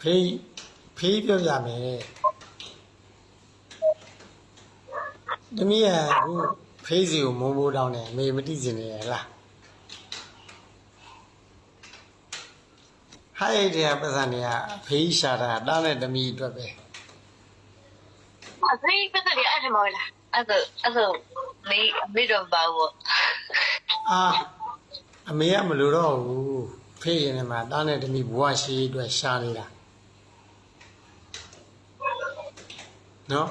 ဖေးဖေးပြောပြမယ်တမီးကအခုဖေးစီကိုမိုးမိုးတောင်းတယ်မေမတိစင်နေရလားဟိုက်တဲ့ပတ်စံတွေကဖေးရှာတာတားတဲ့တမီးအတွက်ပဲဖေးပတ်စံတွေအဲ့ဒါမဟုတ်လားအဲ့ဒါအဲ့ဒါမေမေတော့ပါဘူးအာအမေကမလို့တော့ဘူးဖေးရင်ထဲမှာတားတဲ့တမီးဘဝရှိအတွက်ရှာနေတာ နော်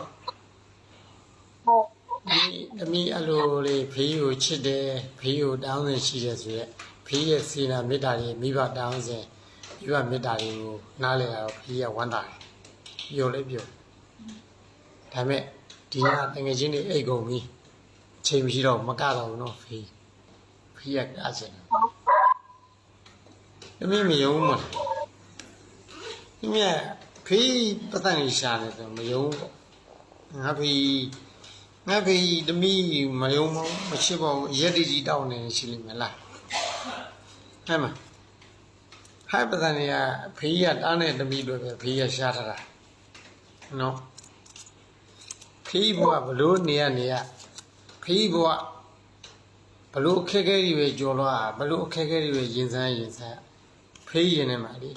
哦，ဒီသမီးအလိုလေးဖေးကိုချစ်တယ်ဖေးကိုတောင်းနေရှိတယ်ဆိုရက်ဖေးရဲ့စေနာမေတ္တာတွေမိဘတောင်းစဉ်မိဘမေတ္တာတွေကိုနားလည်လာတော့ဖေးကဝမ်းသာတယ်ပြောလဲပြောဒါပေမဲ့ဒီကတငယ်ချင်းတွေအိတ်ကုန်ပြီအချိန်မရှိတော့မကတော့ဘူးနော်ဖေးဖေးကကားစင်သမီးမယုံဘူးမလားသမီးကဖေးပတ်သက်နေရှာတယ်ဆိုမယုံဘူးပေါ့ ငါဖေးငါဖေးတမီးမယုံမမချစ်ပါဘူးရက်တီကြီးတောင်းနေရှိလိမ့်မယ်လားဟဲ့မဟိုက်ပဒန်နေကဖေးရတားနေတမီးတွေပဲဖေးရရှားထားတာနော်ဖေးဘွားဘလို့နေရနေရဖေးဘွားဘလို့အခက်အခဲတွေပဲကြော်လွားဘလို့အခက်အခဲတွေပဲရင်ဆိုင်ရင်ဆိုင်ဖေးရင်နေမှာလေ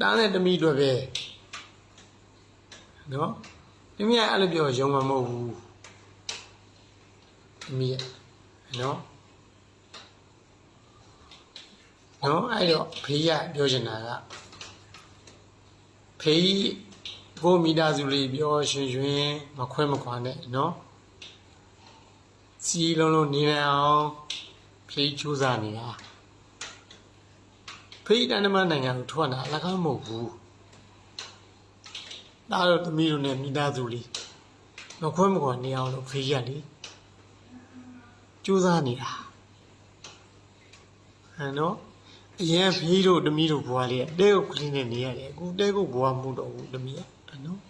တားနေတမီးတွေပဲနော် တမီးကအဲ့လိုပြောရုံမှာမဟုတ်ဘူးသမီးရနော်နော်အဲ့တော့ဖေးရပြောချင်တာကဖေးကိုမိသားစုလေးပြောရှင်ရှင်မခွဲမခွာနဲ့နော်စီလုံးလုံးနေနေအောင်ဖေးကြိုးစားနေတာဖေးတန်တမန်နိုင်ငံကိုထွက်လာအလကားမဟုတ်ဘူး ဒါတော့သမီးတို့နဲ့မိသားစုလေးမခွဲမခွာနေအောင်လို့ဖေးရလေကြိုးစားနေတာဟမ်နော်အရင်ဖေးတို့တမီးတို့ဘွားလေးကတဲကိုကလေးနဲ့နေရတယ်အခုတဲကိုဘွားမှုတော့ဘူးတမီးကဟမ်နော်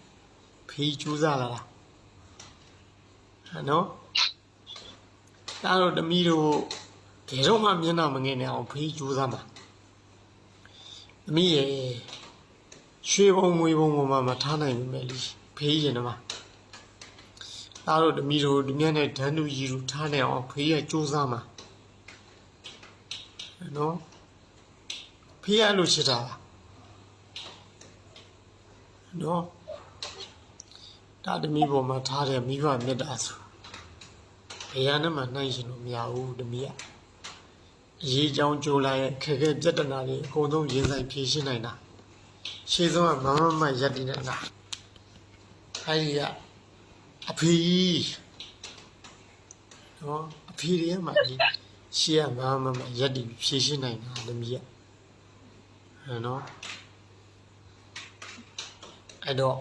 ဖေးကြိုးစားလာတာဟမ်နော်ဒါတော့တမီးတို့ဘယ်တော့မှမျက်နှာမငယ်နဲ့အောင်ဖေးကြိုးစားမှာတမီးရဲ့ ရွှေဘုံမွေဘုံပေါ်မှာမထားနိုင်ဘူးမယ်လीဖေးရင်တော့သားတို့တမီတို့ဒီမြတ်နဲ့ဓာတ်တူကြီးတို့ထားနေအောင်ဖေးရစူးစမ်းမှာနော်ဖေးရလို့ရှိတာပါနော်ဒါတမီပေါ်မှာထားတဲ့မိဘမေတ္တာဆိုဘယ်ရနဲ့မှနှိုင်းရှင်လို့မရဘူးတမီကအရေးကြောင်းကြိုးလာရဲ့ခက်ခဲပြဿနာတွေအကုန်လုံးရင်ဆိုင်ဖြေရှင်းနိုင်တာ ရှေ့ဆုံးကမမမရက်တည်နေတာအဲဒီကအဖေကြီးနော်အဖေတွေကမှဒီရှေ့ကမမမရက်တည်ဖြေရှင်းနိုင်တာတမီးကဟဲ့နော်အဲ့တော့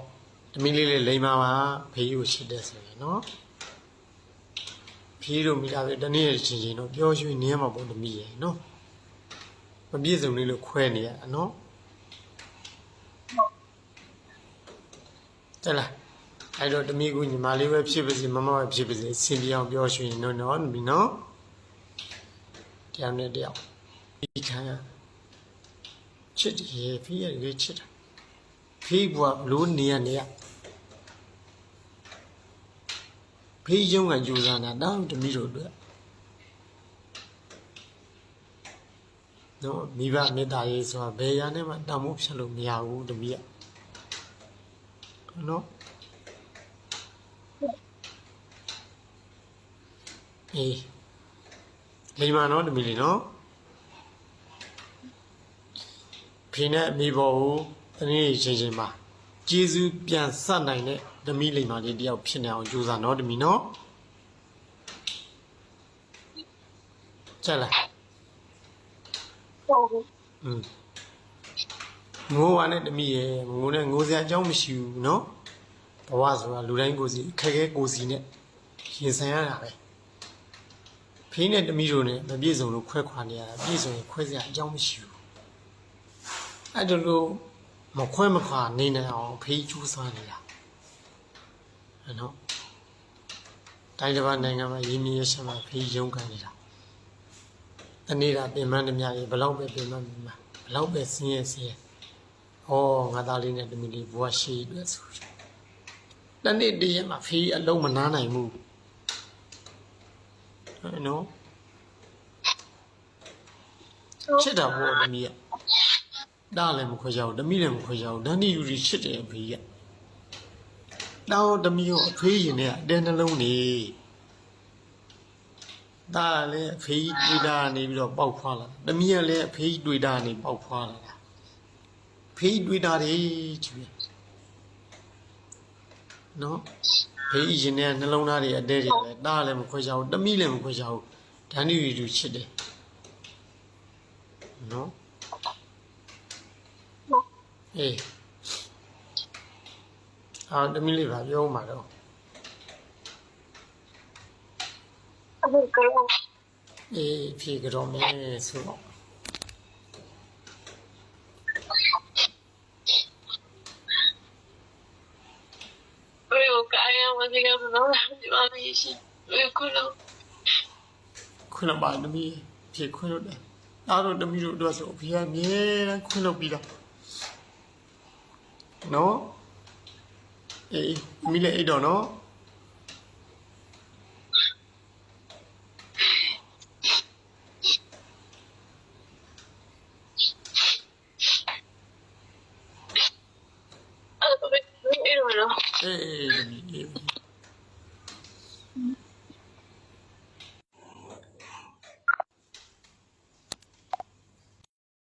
တမီးလေးလေးလိမ္မာပါဖေးကိုရှိတဲ့ဆိုရင်နော်ဖေးတို့မိသားစုတနေ့ချင်းချင်းတော့ပျော်ရွှင်နေရမှာပေါ့တမီးရဲ့နော်မပြည့်စုံလေးလို့ခွဲနေရတာနော် တက်လားအဲ့တော့တမီးကူညီမလေးပဲဖြစ်ပါစေမမပဲဖြစ်ပါစေစင်ပြအောင်ပျော်ရွှင်နော်နော်တမီးနော်တရားနဲ့တရားဒီခံရချစ်တယ်ဖေးရရွေးချစ်တာဖေးဘွားဘလို့နေရနေရဖေးရုံးကကြိုးစားတာတောင်းတမီးတို့အတွက်နော်မိဘမေတ္တာရေးဆိုတာဘယ်ရနဲ့မှတောင်းဖို့ဖြစ်လို့မရဘူးတမီးက နော်အေးလိမ္မာနော်တမီးလေးနော်ဖေနဲ့အမိဘောကိုတနေ့ချင်းချင်းပါကျေးဇူးပြန်ဆက်နိုင်တဲ့တမီးလိမ္မာလေးတယောက်ဖြစ်နေအောင်ကြိုးစားနော်တမီးနော်ချက်လား 哦， อืม ငိုးပါနဲ့တမိရဲ့ငိုးနဲ့ငိုးစရာအကြောင်းမရှိဘူးเนาะဘဝဆိုတာလူတိုင်းကိုယ်စီခက်ခဲကိုယ်စီနဲ့ရင်ဆိုင်ရတာပဲဖေးနဲ့တမိတို့နဲ့မပြည့်စုံလို့ခွဲခွာနေရတာပြည့်စုံရင်ခွဲစရာအကြောင်းမရှိဘူးအဲ့ဒါလို့မခွဲမခွာနေနိုင်အောင်ဖေးကျူးစားနေတာအဲ့နော်တိုင်းတစ်ပါးနိုင်ငံမှာရင်းမြစ်ရဆက်မှာဖေးရုန်းကန်နေတာ တနေ့တာပင်မနှမြရေဘလောက်ပဲပင်မပင်မဘလောက်ပဲဆင်းရဲဆင်းရဲ ဟောငါသားလေးနဲ့တမီလေးဘွားရှိတယ်ဆိုတနေ့တည်းရမှာဖေးအလုံးမနားနိုင်ဘူးဟဲ့နော်ချစ်တာဘောတမီးကဒါလည်းမခွဲကြဘူးတမီးလည်းမခွဲကြဘူးဒန်ဒီယူရီချစ်တယ်အဖေကတော့တမီးကိုအဖေရင်နဲ့အတဲနှလုံးနေဒါလည်းအဖေတွေ့တာနေပြီးတော့ပေါက်ဖွာလာတမီးကလည်းအဖေတွေ့တာနေပေါက်ဖွာလာတာ ဖေးတွေ့တာတွေချူရနော်ဖေးရင်နဲ့နှလုံးသားတွေအတဲတွေလည်းတားလည်းမခွဲချဘူးတမိလည်းမခွဲချဘူးဓာန်ဒီရီတူချစ်တယ်နော်အေးအာတမိလေးပါပြောမှာတော့အခုကတော့အေးဖြေကြတော့မယ်ဆိုတော့ ဘယ်ကိုကာယ ဝစီကမလို့ဒီမှာရှိဘယ်ကိုလို့ခွင့်လို့ပါတမိဖြေခွင့်လို့တယ်အားတော့တမိတို့အတွက်ဆိုအဖေကအမြဲတမ်းခွင့်လို့ပြီးတော့နော်အေးတမိလည်းအိတ်တော့နော်အဲ့ဒါပဲအဲ့လိုလို့အေးအေးတမိအေး